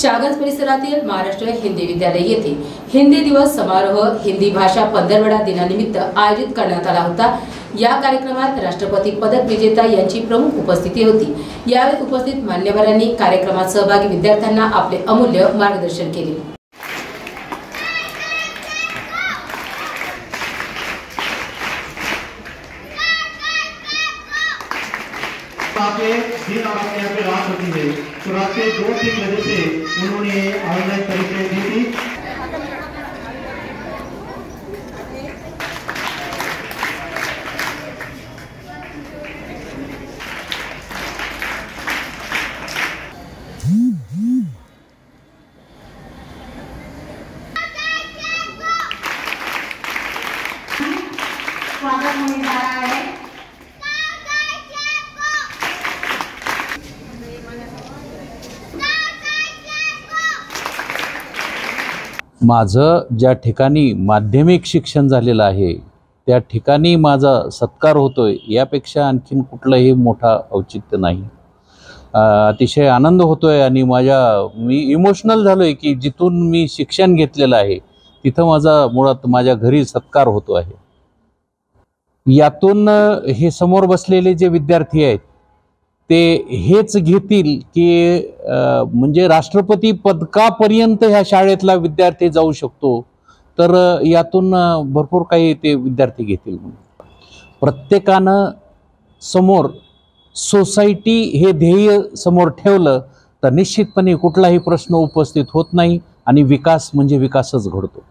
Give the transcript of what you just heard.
शागस परिसरातील महाराष्ट्र हिंदी विद्यालय येथे हिंदी दिवस समारोह हिंदी भाषा पंधरवडा दिनानिमित्त आयोजित करण्यात आला होता. या कार्यक्रमात राष्ट्रपती पदक विजेता यांची प्रमुख उपस्थिती होती. यावेळी उपस्थित मान्यवरांनी कार्यक्रमात सहभागी विद्यार्थ्यांना आपले अमूल्य मार्गदर्शन केले. आपके थे चुनाव के दो तीन बजे से उन्होंने ऑनलाइन परीक्षा दी थी। स्वागत होने जा रहा है। माझं ज्या ठिकाणी माध्यमिक शिक्षण झालेलं आहे त्या ठिकाणी माझा सत्कार होतो आहे यापेक्षा आणखीन कुठलंही मोठा औचित्य नाही. अतिशय आनंद होतो आहे आणि माझ्या मी इमोशनल झालो आहे की जिथून मी शिक्षण घेतलेलं आहे तिथं माझा मुळात माझ्या घरी सत्कार होतो आहे. यातून हे समोर बसलेले जे विद्यार्थी आहेत ते हेच घेतील की म्हणजे राष्ट्रपती पदकापर्यंत ह्या शाळेतला विद्यार्थी जाऊ शकतो. तर यातून भरपूर काही ते विद्यार्थी घेतील प्रत्येकानं समोर सोसायटी हे ध्येय समोर ठेवलं तर निश्चितपणे कुठलाही प्रश्न उपस्थित होत नाही आणि विकास म्हणजे विकासच घडतो.